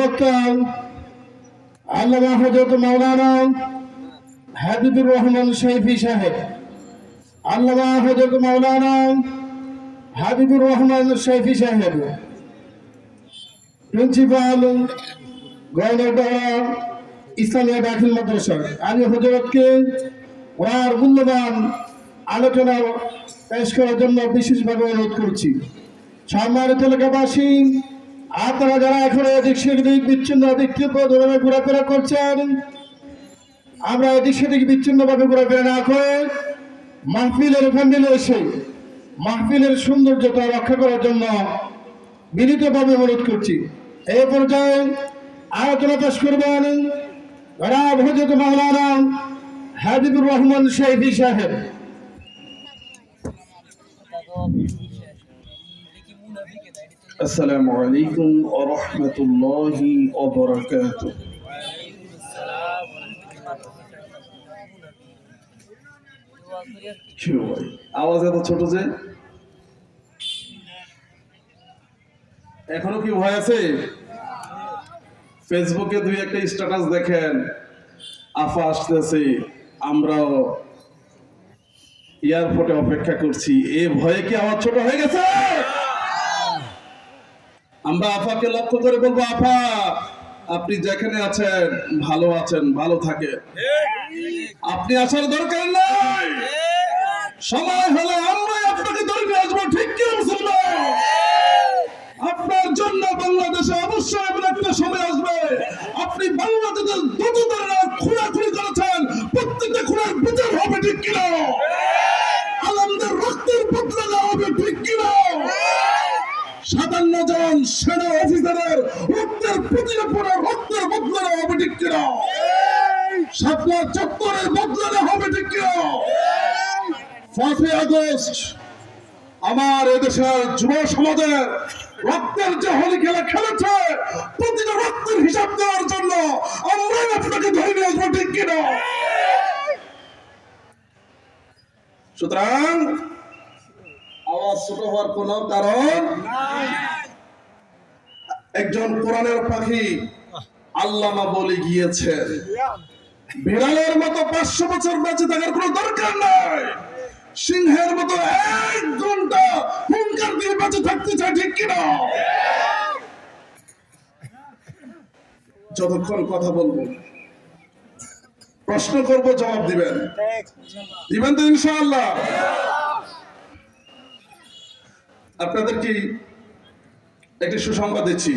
বক্তা আল্লামা হাবিবুর রহমান সাহেব। আল্লামা হাবিবুর রহমান সাহেব। প্রিন্সিপাল ইসলামিয়া দাখিল মাদ্রাসা। আমি হজরতকে ওনার মূল্যবান আলোচনা পেশ করার জন্য বিশেষভাবে অনুরোধ করছি। সম্মানিত এলাকাবাসী আপনারা যারা এখন এদিক সেদিক বিচ্ছিন্ন থেকে ধরনের ঘোরাফেরা করছেন, আমরা এদিক সেদিক বিচ্ছিন্নভাবে ঘোরাফেরা না করে মাহফিলের প্যান্ডেলে এসে মাহফিলের সৌন্দর্যতা রক্ষা করার জন্য বিনীতভাবে অনুরোধ করছি। এই পর্যায়ে আলোচনা পেশ করবেন রাব হজরত মাওলানা রহমান শহীদ সাহেব। السلام عليكم ورحمة الله وبركاته কি ভাই আওয়াজ এত ছোট যে এখনো কি ভয় আছে ফেসবুকে দুই একটা স্ট্যাটাস দেখেন আফা আসতেছে আমরাও এয়ারপোর্টে অপেক্ষা করছি এ ভয়ে কি আওয়াজ ছোট হয়ে গেছে আমরা আফাকে লক্ষ্য করে বলব, আফা, আপনি যেখানে আছেন, ভালো আছেন, ভালো থাকে আপনি আসার দরকার নাই। সময় হলে আমরাই আপনাকে ধরে আসব, ঠিক কি আপনার জন্য বাংলাদেশে অবশ্যই এমন একটা সময় আসবে। আপনি বাংলাদেশের ধরনের খুনাখুনি করেছেন, প্রত্যেকটা খুনের বিচার হবে, ঠিক কিনা? সাতান্ন জন সেনা অফিসারের রক্তের প্রতিরোধের রক্তের বদলা দেওয়া হবে ঠিক কিনা? সাতলা চত্বরের বদলা হবে ঠিক কিনা? পাঁচই আগস্ট আমার এদেশের যুব সমাজের রক্তের যে হোলি খেলা খেলেছে প্রতিটা রক্তের হিসাব দেওয়ার জন্য আমরাই আপনাকে ধরে নিয়ে আসব ঠিক কিনা? সুতরাং আওয়াজ ছোট হওয়ার কোন কারণ একজন কোরআনের পাখি আল্লামা বলে গিয়েছেন বিড়ালের মতো পাঁচশো বছর বেঁচে থাকার কোনো দরকার নাই। সিংহের মতো এক ঘণ্টা হুঙ্কার দিয়ে বেঁচে থাকতে চায় ঠিক কিনা? যতক্ষণ কথা বলব প্রশ্ন করব জবাব দিবেন। দিবেন তো ইনশাআল্লাহ। আপনাদের কি একটি সুসংবাদ দিচ্ছি?